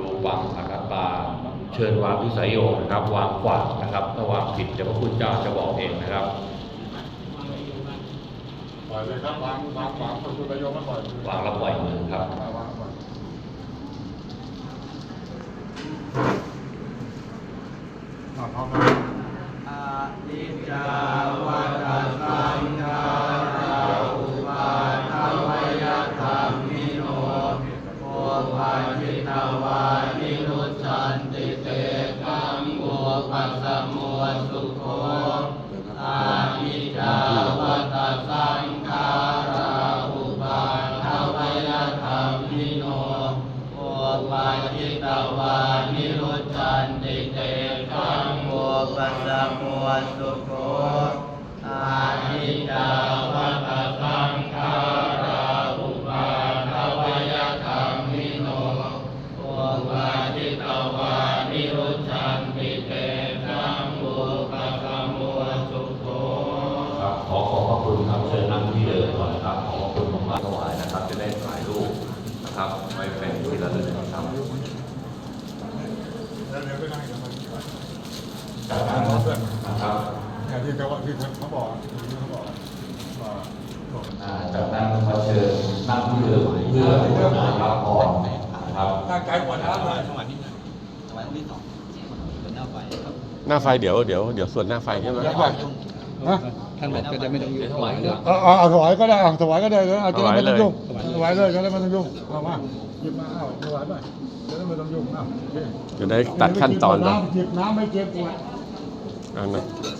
ดูฟังอาการตาเชิญวางวิสัยโยคนะครับ วางขวางนะครับ ถ้าวางผิดเดี๋ยวพระคุณเจ้าจะบอกเองนะครับปล่อยเลยครับวางวางวางคนคุณประโยชน์มาปล่อยวางแล้วปล่อยมือครับวางวางปล่อยอ่าพร้อมแล้ว ปัสสมโมสุโคอานิจาวัตสังคาราอุปาทวยธรรมิโนโอปาจิตวานิรุตสันติเตกังโอปัสสะโมสุโค คุณครับเชิญนั่งที่เดิมก่อนนะครับ ขอบพระคุณมากๆถวายนะครับ จะได้ถ่ายรูปนะครับไว้เป็นที่ระลึกนะครับแล้วเดี๋ยวไปนั่งกันมันจากนั้นนะครับเนี่ยที่เขาที่เขาบอกที่เขาบอกว่าบอกอ่าจากนั้นขอเชิญนั่งที่เดิมเพื่อรับพรนะครับร่างกายหัวน้ำเลยจังหวะนี้หน่อยจังหวะที่สองเป็นหน้าไฟครับหน้าไฟเดี๋ยวเดี๋ยวเดี๋ยวส่วนหน้าไฟใช่ไหม ฮะท่านบอกก็จะไม่ต้องยุ่งถวายด้วยเอาเอาเอาถวายก็ได้เอาถวายก็ได้เลยเอาจะได้ไม่ต้องยุ่งถวายเลยจะได้ไม่ต้องยุ่งเอามาหยิบมาเอาถวายไปจะได้ไม่ต้องยุ่งเอาโอเคจะได้ตัดขั้นตอนน้ำหยิบน้ำไม่เก็บขวดเอานะถ